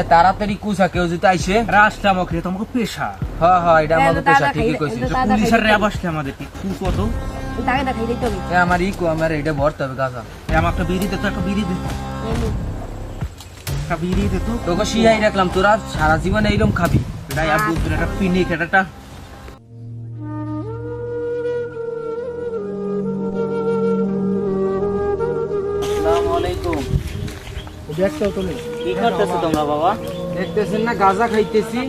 এ তাড়াতাড়ি কুসা কেউ যদি আইসে রাস্তা আমাকে এটা আমাকে পেশা। হ্যাঁ হ্যাঁ এটা তো পেশা ঠিকই কইছিস। পুলিশের র্যাব আসলে আমাদের তুই কত? তাকে না এ আমার ই কো আমার এটা ভরতে হবে গাছা এ আমার একটা বিড়ি দে তো একটা বিড়ি দে। একটা বিড়ি দে তো। তোকে শিয়াই রাখলাম তোরা সারা জীবন এইরকম খাবি। এটাই আর বুঝতে একটা পিনিক একটা আসসালামু আলাইকুম। কি করতেছো তোমরা বাবা? দেখতেছেন না গাজা খাইতেছি।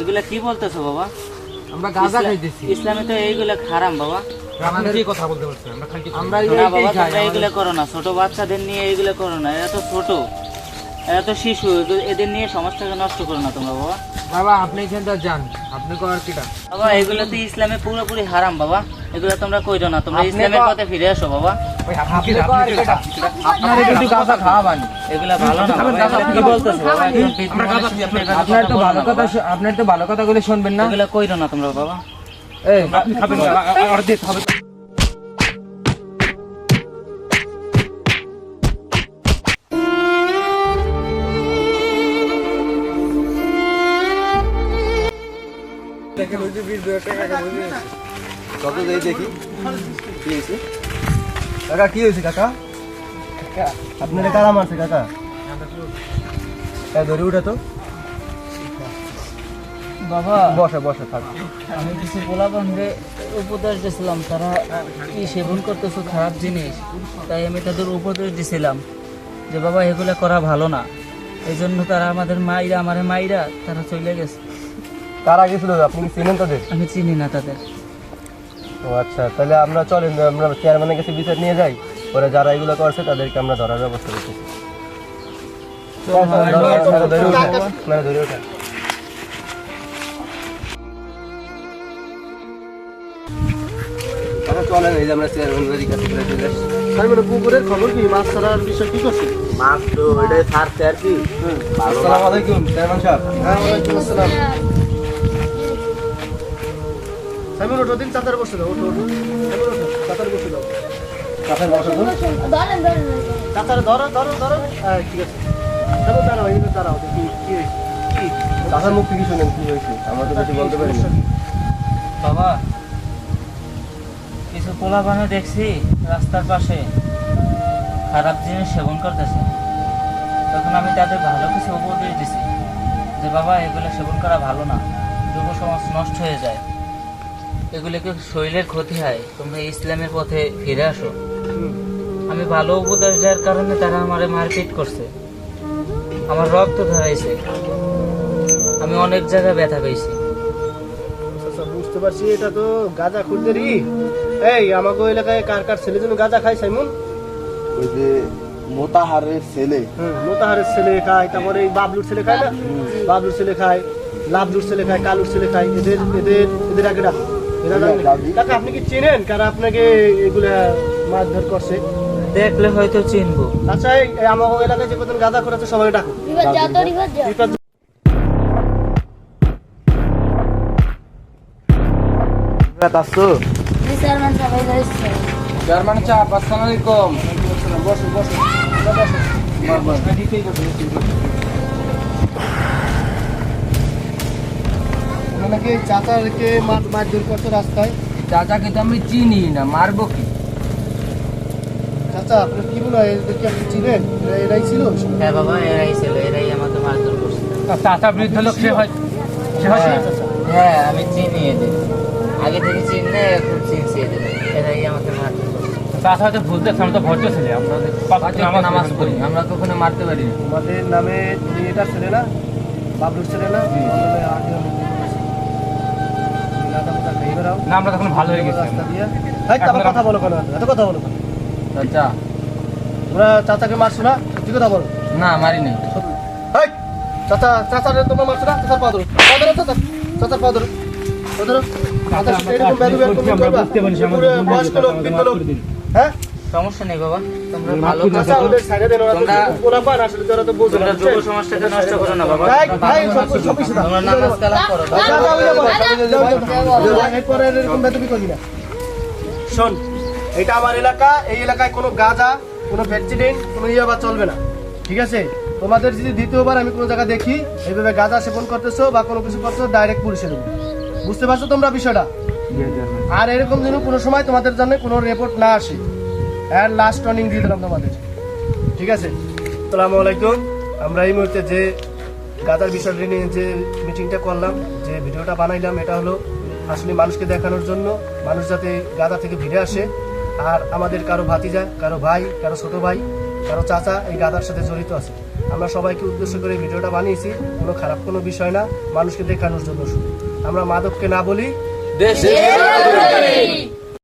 এগুলা কি বলতেছো বাবা? আমরা গাজা খাইতেছি। ইসলামে তো এইগুলা খারাম বাবা। কথা বলতে আমরা করো না। ছোট বাচ্চাদের নিয়ে এগুলা করো না। এরা তো ছোট। এরা তো শিশু। এদের নিয়ে সমাজটাকে নষ্ট করো না তোমরা বাবা। বাবা আপনি যান। আপনি কিটা বাবা এগুলো তো ইসলামে পুরোপুরি হারাম বাবা। এগুলো তোমরা কইরো না। তোমরা ইসলামের পথে ফিরে আসো বাবা। আপনার একটু গাজা খাওয়া বানি। এগুলা ভালো না বাবা এগুলা কি বলতেছো বাবা একজন বৃদ্ধ মানুষ আপনি আপনার তো ভালো কথা বাবা। শু- আপনার তো ভালো কথা গুলো শুনবেন না। এগুলা কইরো না তোমরা বাবা। খাবেন না হবে কত দেখি। কি হয়েছে কাকা কি হয়েছে কাকা? আপনার কারা মারছে কাকা। ধরে উঠে তো। বাবা বসে বসে থাক। আমি কিছু বন্ধে উপদেশ দিয়েছিলাম তারা কি সেবন করতেছো খারাপ জিনিস? তাই আমি তাদের উপদেশ দিছিলাম যে বাবা এগুলো করা ভালো না। এই জন্য তারা আমাদের মাইরা আমার মাইরা তারা চলে গেছে। তারা গেছিল? আপনি চেনেন তাদের? আমি চিনি না তাদের। ও আচ্ছা তাহলে আমরা চলেন আমরা চেয়ারম্যানের কাছে বিচার নিয়ে যাই। পরে যারা এগুলো করছে তাদেরকে আমরা ধরার ব্যবস্থা করতেছি ধরে মানে উঠে আচ্ছা, চলেন এই যে আমরা চেয়ারম্যানের কাছে ঘুরে চলে আসছি পুকুরের খবর কি? মাছ ছাড়ার বিষয় কি করছে? মাছ তো ওইটাই কি। আসসালামু আলাইকুম চেয়ারম্যান সাহেব। হ্যাঁ ওয়ালাইকুম আসসালাম। সাইমন ওঠো দিন চাতার বসে দাও ওঠো ওঠো। সাইমন ওঠো চাতার বসে দাও। কাছে বসো তো। চাতার ধরো ধরো ধরো। ঠিক আছে। চলো দাঁড়াও এই দাঁড়াও কি কি চাষার মুখ থেকে শুনেন কি হয়েছে? আমরা তো কিছু বলতে পারি না বাবা কিছু পোলা বানে দেখছি রাস্তার পাশে। খারাপ জিনিস সেবন করতেছে। তখন আমি তাদের ভালো কিছু উপদেশ দিছি। যে বাবা এগুলো সেবন করা ভালো না। যুব সমাজ নষ্ট হয়ে যায়। এগুলোকে শরীরের ক্ষতি হয়। তোমরা ইসলামের পথে ফিরে আসো। আমি ভালো উপদেশ দেওয়ার কারণে তারা আমারে মারপিট করছে। আমার রক্ত ধরাইছে। আমি অনেক জায়গায় ব্যথা পেয়েছি। আচ্ছা বুঝতে পারছি এটা তো গাঁজা খুলতেরই। এই আমাকে ওই এলাকায় কার কার ছেলে জন্য গাঁজা খায় সাইমন? ওই যে মোতাহারের ছেলে। হুম মোতাহারের ছেলে খায় তারপরে এই বাবলুর ছেলে খায় না? বাবলুর ছেলে। খায় লাভলুর ছেলে খায় কালুর ছেলে খায় এদের এদের এদের আগে ডাক- কাকা আপনি কি চেনেন কারা আপনাকে এগুলা মারধর করছে? দেখলে হয়তো চিনবো। আচ্ছা আমার এলাকায় যে কতজন গাঁজা করেছে সবাই ডাকো বিপদ- আসছো? জার্মান চাপ আসসালামু বসো। বসো বসো। নাকি চাচারকে মার মারধর করছে রাস্তায়? চাচাকে তো আমি চিনি না মারবো কি? চাচা আপনার কি মনে হয় এদেরকে আপনি চিনেন? এরাই ছিল? হ্যাঁ বাবা এরাই ছিল এরাই আমাকে মারধর করছে। চাচা বৃদ্ধ লোক সে হয় সে হয় হ্যাঁ, আমি চিনি এদের। আগে থেকে চিনি এখন চিনছি এদের। এরাই আমাকে মারধর চাচা হয়তো ভুল দেখছে আমরা তো ভদ্র ছেলে আমরা নামাজ পড়ি। আমরা কখনো মারতে পারি আমাদের নামে এটা ছেলে না? বাবলুর ছেলে না? না আমরা তখন ভালো হয়ে গেছি। রাস্তা দিয়ে। এই, তো কথা বলো কেন? এত কথা বলো কেন? চাচা তোমরা চাচাকে মারছো না? সত্যি কথা বলো। না মারি নাই। এই, চাচা চাচারে তোমরা মারছো না? চাচার পা ধরো। পা ধরো চাচা। চাচার পা ধরো। পা ধরো। চাচা এরকম ব্যাধু ব্যাধু করবা? বয়স্ক লোক বৃদ্ধ লোক। হ্যাঁ? সমস্যা নেই বাবা। শোন এটা আমার এলাকা এই এলাকায় কোনো গাঁজা কোনো ভ্যাকসিন কোনো ইয়াবা চলবে না ঠিক আছে তোমাদের যদি দ্বিতীয়বার আমি কোনো জায়গায় দেখি এইভাবে গাঁজা সেবন করতেছো বা কোনো কিছু করতেছো ডাইরেক্ট পুলিশে দেবো বুঝতে পারছ তোমরা বিষয়টা আর এরকম যেন কোনো সময় তোমাদের জন্য কোনো রিপোর্ট না আসে অ্যান্ড লাস্ট টর্নিং দিয়ে দিলাম তোমাদের। ঠিক আছে? আসসালামু আলাইকুম। আমরা এই মুহূর্তে যে গাদার বিষয়টি নিয়ে যে মিটিংটা করলাম যে ভিডিওটা বানাইলাম এটা হলো আসলে মানুষকে দেখানোর জন্য মানুষ যাতে গাদা থেকে ফিরে আসে। আর আমাদের কারও ভাতিজা কারও ভাই কারও ছোট ভাই কারও চাচা এই গাদার সাথে জড়িত আছে। আমরা সবাইকে উদ্দেশ্য করে ভিডিওটা বানিয়েছি কোনো খারাপ কোনো বিষয় না মানুষকে দেখানোর জন্য শুধু। আমরা মাদককে না বলি দেশে